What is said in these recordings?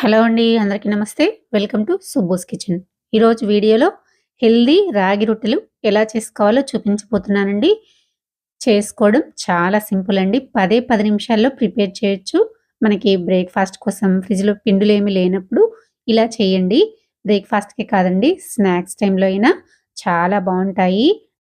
Hello అండి అందరికీ నమస్తే. Welcome to Subbo's kitchen. ఈరోజు వీడియోలో హెల్దీ రాగి రొట్టెలు ఎలా చేసుకోవాలో చూపించబోతున్నానండి. చేసుకోవడం చాలా సింపుల్ అండి. పదే పది నిమిషాల్లో ప్రిపేర్ చేయొచ్చు. మనకి బ్రేక్ఫాస్ట్ కోసం ఫ్రిడ్జ్లో పిండులు ఏమి లేనప్పుడు ఇలా చేయండి. బ్రేక్ఫాస్ట్కి కాదండి స్నాక్స్ టైంలో అయినా చాలా బాగుంటాయి.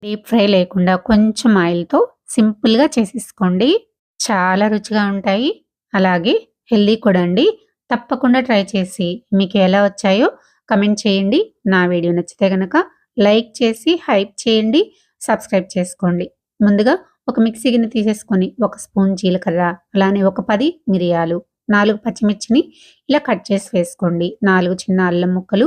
డీప్ ఫ్రై లేకుండా కొంచెం ఆయిల్తో సింపుల్గా చేసేసుకోండి. చాలా రుచిగా ఉంటాయి. అలాగే హెల్దీ కూడా అండి. తప్పకుండా ట్రై చేసి మీకు ఎలా వచ్చాయో కమెంట్ చేయండి. నా వీడియో నచ్చితే కనుక లైక్ చేసి హైప్ చేయండి సబ్స్క్రైబ్ చేసుకోండి. ముందుగా ఒక మిక్సీ గిన్నె తీసేసుకొని ఒక స్పూన్ జీలకర్ర అలానే ఒక పది మిరియాలు నాలుగు పచ్చిమిర్చిని ఇలా కట్ చేసి వేసుకోండి. నాలుగు చిన్న అల్లం ముక్కలు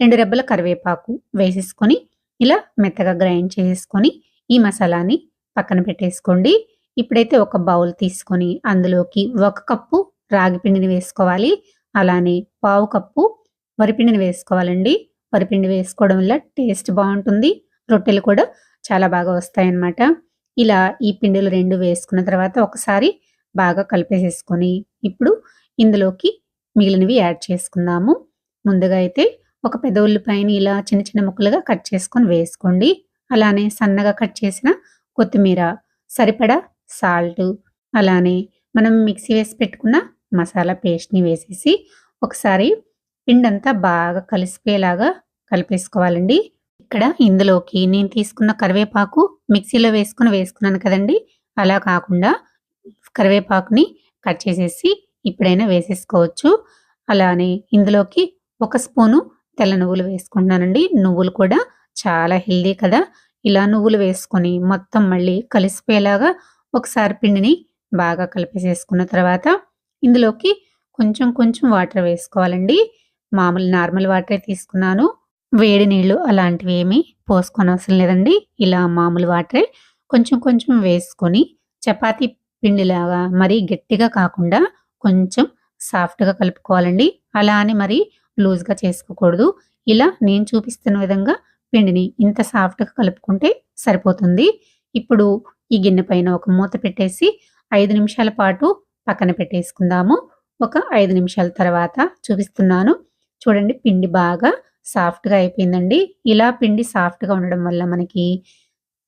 రెండు రెబ్బల కరివేపాకు వేసేసుకొని ఇలా మెత్తగా గ్రైండ్ చేసుకొని ఈ మసాలాని పక్కన పెట్టేసుకోండి. ఇప్పుడైతే ఒక బౌల్ తీసుకొని అందులోకి ఒక కప్పు రాగి పిండిని వేసుకోవాలి. అలానే పావు కప్పు వరిపిండిని వేసుకోవాలండి. వరిపిండి వేసుకోవడం వల్ల టేస్ట్ బాగుంటుంది. రొట్టెలు కూడా చాలా బాగా వస్తాయన్నమాట. ఇలా ఈ పిండిలు రెండు వేసుకున్న తర్వాత ఒకసారి బాగా కలిపేసేసుకొని ఇప్పుడు ఇందులోకి మిగిలినవి యాడ్ చేసుకుందాము. ముందుగా అయితే ఒక పెద్ద ఉల్లిపాయని ఇలా చిన్న చిన్న ముక్కలుగా కట్ చేసుకొని వేసుకోండి. అలానే సన్నగా కట్ చేసిన కొత్తిమీర సరిపడా సాల్ట్ అలానే మనం మిక్సీ వేసి పెట్టుకున్న మసాలా పేస్ట్ని వేసేసి ఒకసారి పిండంతా బాగా కలిసిపోయేలాగా కలిపేసుకోవాలండి. ఇక్కడ ఇందులోకి నేను తీసుకున్న కరివేపాకు మిక్సీలో వేసుకుని వేసుకున్నాను కదండి. అలా కాకుండా కరివేపాకుని కట్ చేసేసి ఇప్పుడైనా వేసేసుకోవచ్చు. అలానే ఇందులోకి ఒక స్పూను తెల్ల నువ్వులు వేసుకుంటున్నానండి. నువ్వులు కూడా చాలా హెల్దీ కదా. ఇలా నువ్వులు వేసుకొని మొత్తం మళ్ళీ కలిసిపోయేలాగా ఒకసారి పిండిని బాగా కలిపేసేసుకున్న తర్వాత ఇందులోకి కొంచెం కొంచెం వాటర్ వేసుకోవాలండి. మామూలు నార్మల్ వాటరే తీసుకున్నాను. వేడి నీళ్ళు అలాంటివి ఏమీ పోసుకొని అవసరం లేదండి. ఇలా మామూలు వాటరే కొంచెం కొంచెం వేసుకొని చపాతీ పిండిలాగా మరీ గట్టిగా కాకుండా కొంచెం సాఫ్ట్గా కలుపుకోవాలండి. అలా అని మరీ లూజ్గా చేసుకోకూడదు. ఇలా నేను చూపిస్తున్న విధంగా పిండిని ఇంత సాఫ్ట్గా కలుపుకుంటే సరిపోతుంది. ఇప్పుడు ఈ గిన్నె పైన ఒక మూత పెట్టేసి ఐదు నిమిషాల పాటు పక్కన పెట్టేసుకుందాము. ఒక ఐదు నిమిషాల తర్వాత చూపిస్తున్నాను. చూడండి పిండి బాగా సాఫ్ట్గా అయిపోయిందండి. ఇలా పిండి సాఫ్ట్గా ఉండడం వల్ల మనకి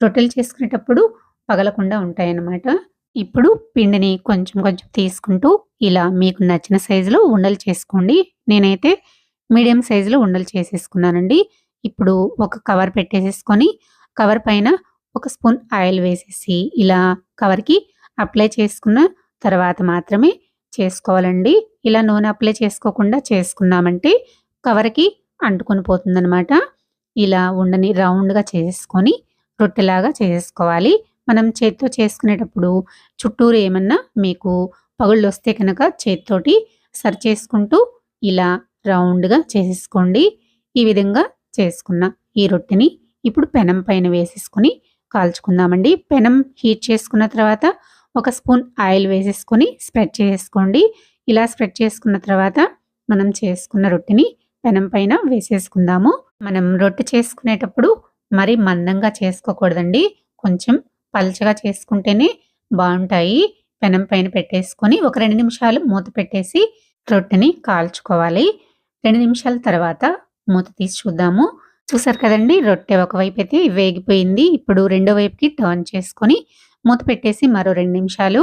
రొట్టెలు చేసుకునేటప్పుడు పగలకుండా ఉంటాయన్నమాట. ఇప్పుడు పిండిని కొంచెం కొంచెం తీసుకుంటూ ఇలా మీకు నచ్చిన సైజులో ఉండలు చేసుకోండి. నేనైతే మీడియం సైజులో ఉండలు చేసేసుకున్నానండి. ఇప్పుడు ఒక కవర్ పెట్టేసేసుకొని కవర్ పైన ఒక స్పూన్ ఆయిల్ వేసేసి ఇలా కవర్కి అప్లై చేసుకున్న తర్వాత మాత్రమే చేసుకోవాలండి. ఇలా నూనె అప్లై చేసుకోకుండా చేసుకున్నామంటే కవర్కి అంటుకొని పోతుందనమాట ఇలా ఉండని రౌండ్గా చేసుకొని రొట్టెలాగా చేసుకోవాలి. మనం చేతితో చేసుకునేటప్పుడు చుట్టూరు ఏమన్నా మీకు పగుళ్ళు వస్తే కనుక చేతితోటి సరి చేసుకుంటూ ఇలా రౌండ్గా చేసేసుకోండి ఈ విధంగా చేసుకున్న ఈ రొట్టెని ఇప్పుడు పెనం పైన వేసేసుకొని కాల్చుకుందామండి. పెనం హీట్ చేసుకున్న తర్వాత ఒక స్పూన్ ఆయిల్ వేసేసుకొని స్ప్రెడ్ చేసుకోండి. ఇలా స్ప్రెడ్ చేసుకున్న తర్వాత మనం చేసుకున్న రొట్టెని పెనం పైన వేసేసుకుందాము. మనం రొట్టె చేసుకునేటప్పుడు మరి మందంగా చేసుకోకూడదండి. కొంచెం పలచగా చేసుకుంటేనే బాగుంటాయి. పెనం పైన పెట్టేసుకొని ఒక రెండు నిమిషాలు మూత పెట్టేసి రొట్టెని కాల్చుకోవాలి. రెండు నిమిషాల తర్వాత మూత తీసి చూద్దాము. చూసారు కదండి రొట్టె ఒకవైపు అయితే వేగిపోయింది. ఇప్పుడు రెండో వైపుకి టర్న్ చేసుకొని మూత పెట్టేసి మరో రెండు నిమిషాలు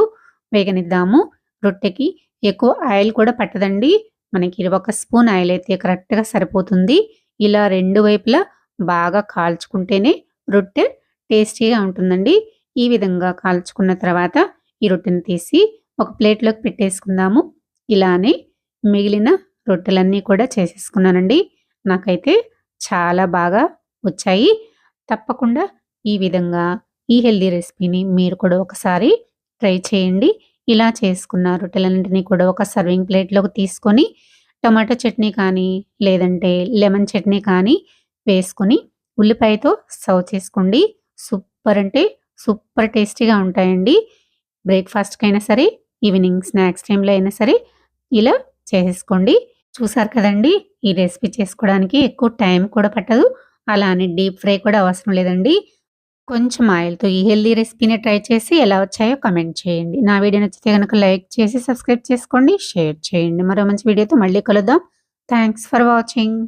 వేగనిద్దాము. రొట్టెకి ఎక్కువ ఆయిల్ కూడా పట్టదండి. మనకి ఒక స్పూన్ ఆయిల్ అయితే కరెక్ట్గా సరిపోతుంది. ఇలా రెండు వైపులా బాగా కాల్చుకుంటేనే రొట్టె టేస్టీగా ఉంటుందండి. ఈ విధంగా కాల్చుకున్న తర్వాత ఈ రొట్టెని తీసి ఒక ప్లేట్లోకి పెట్టేసుకుందాము. ఇలానే మిగిలిన రొట్టెలన్నీ కూడా చేసేసుకున్నానండి. నాకైతే చాలా బాగా వచ్చాయి. తప్పకుండా ఈ విధంగా ఈ హెల్దీ రెసిపీని మీరు కూడా ఒకసారి ట్రై చేయండి. ఇలా చేసుకున్న రొట్టెలన్నింటినీ కూడా ఒక సర్వింగ్ ప్లేట్లోకి తీసుకొని టమాటో చట్నీ కానీ లేదంటే లెమన్ చట్నీ కానీ వేసుకొని ఉల్లిపాయతో సర్వ్ చేసుకోండి. సూపర్ అంటే సూపర్ టేస్టీగా ఉంటాయండి. బ్రేక్ఫాస్ట్కి అయినా సరే ఈవినింగ్ స్నాక్స్ టైంలో అయినా సరే ఇలా చేసేసుకోండి. చూసారు కదండి ఈ రెసిపీ చేసుకోవడానికి ఎక్కువ టైం కూడా పట్టదు. అలానే డీప్ ఫ్రై కూడా అవసరం లేదండి. కొంచెం ఆయిల్‌తో ఈ హెల్తీ రెసిపీని ట్రై చేసి ఎలా వచ్చాయో కామెంట్ చేయండి. నా వీడియో నచ్చితే కనుక లైక్ చేసి సబ్స్క్రైబ్ చేసుకోండి. షేర్ చేయండి. మరో మంచి వీడియోతో మళ్ళీ కలుద్దాం. Thanks for watching.